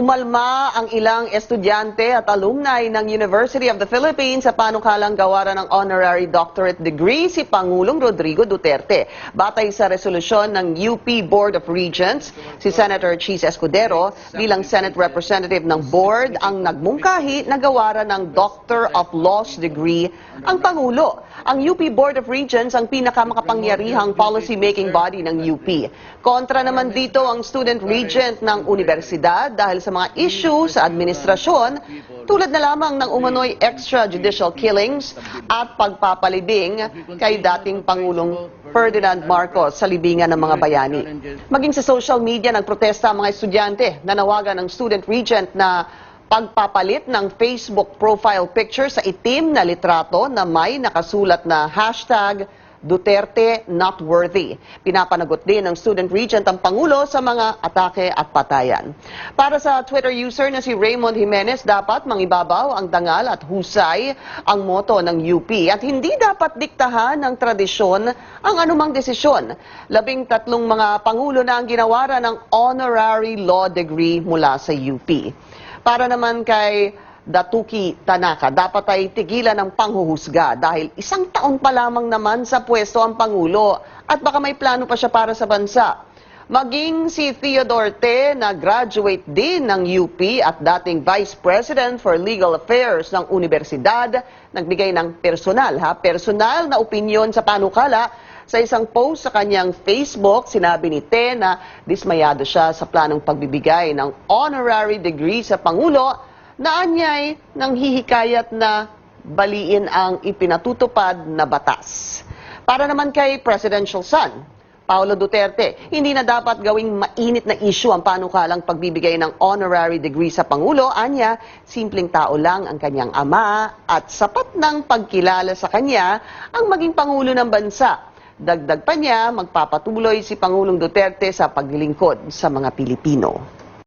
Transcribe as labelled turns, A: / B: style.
A: Umalma ang ilang estudyante at alumni ng University of the Philippines sa panukalang gawaran ng honorary doctorate degree si Pangulong Rodrigo Duterte. Batay sa resolusyon ng UP Board of Regents, si Senator Cheese Escudero bilang Senate Representative ng board ang nagmungkahi na gawaran ng Doctor of Laws degree ang Pangulo. Ang UP Board of Regents ang pinakamakapangyarihang policy-making body ng UP. Kontra naman dito ang student regent ng universidad dahil sa mga issue sa administrasyon tulad na lamang ng umano'y extrajudicial killings at pagpapalibing kay dating Pangulong Ferdinand Marcos sa libingan ng mga bayani. Maging sa social media nagprotesta ang mga estudyante nanawagan ng student regent na pagpapalit ng Facebook profile picture sa itim na litrato na may nakasulat na hashtag Duterte not worthy. Pinapanagot din ng student regent ang Pangulo sa mga atake at patayan. Para sa Twitter user na si Raymond Jimenez, dapat mangibabaw ang dangal at husay ang moto ng UP at hindi dapat diktahan ng tradisyon ang anumang desisyon. Labing tatlong mga Pangulo na ang ginawara ng honorary law degree mula sa UP. Para naman kay Datuki Tanaka, dapat ay tigilan ng panghuhusga dahil isang taon pa lamang naman sa pwesto ang Pangulo at baka may plano pa siya para sa bansa. Maging si Theodore Te na graduate din ng UP at dating Vice President for Legal Affairs ng Universidad, nagbigay ng personal, ha, personal na opinyon sa panukala sa isang post sa kanyang Facebook, sinabi ni Te na dismayado siya sa planong pagbibigay ng honorary degree sa Pangulo na anyay nang hihikayat na baliin ang ipinatutupad na batas. Para naman kay Presidential Son, Paulo Duterte, hindi na dapat gawing mainit na issue ang panukalang pagbibigay ng honorary degree sa Pangulo. Anya, simpleng tao lang ang kanyang ama at sapat ng pagkilala sa kanya ang maging Pangulo ng bansa. Dagdag pa niya, magpapatuloy si Pangulong Duterte sa paglilingkod sa mga Pilipino.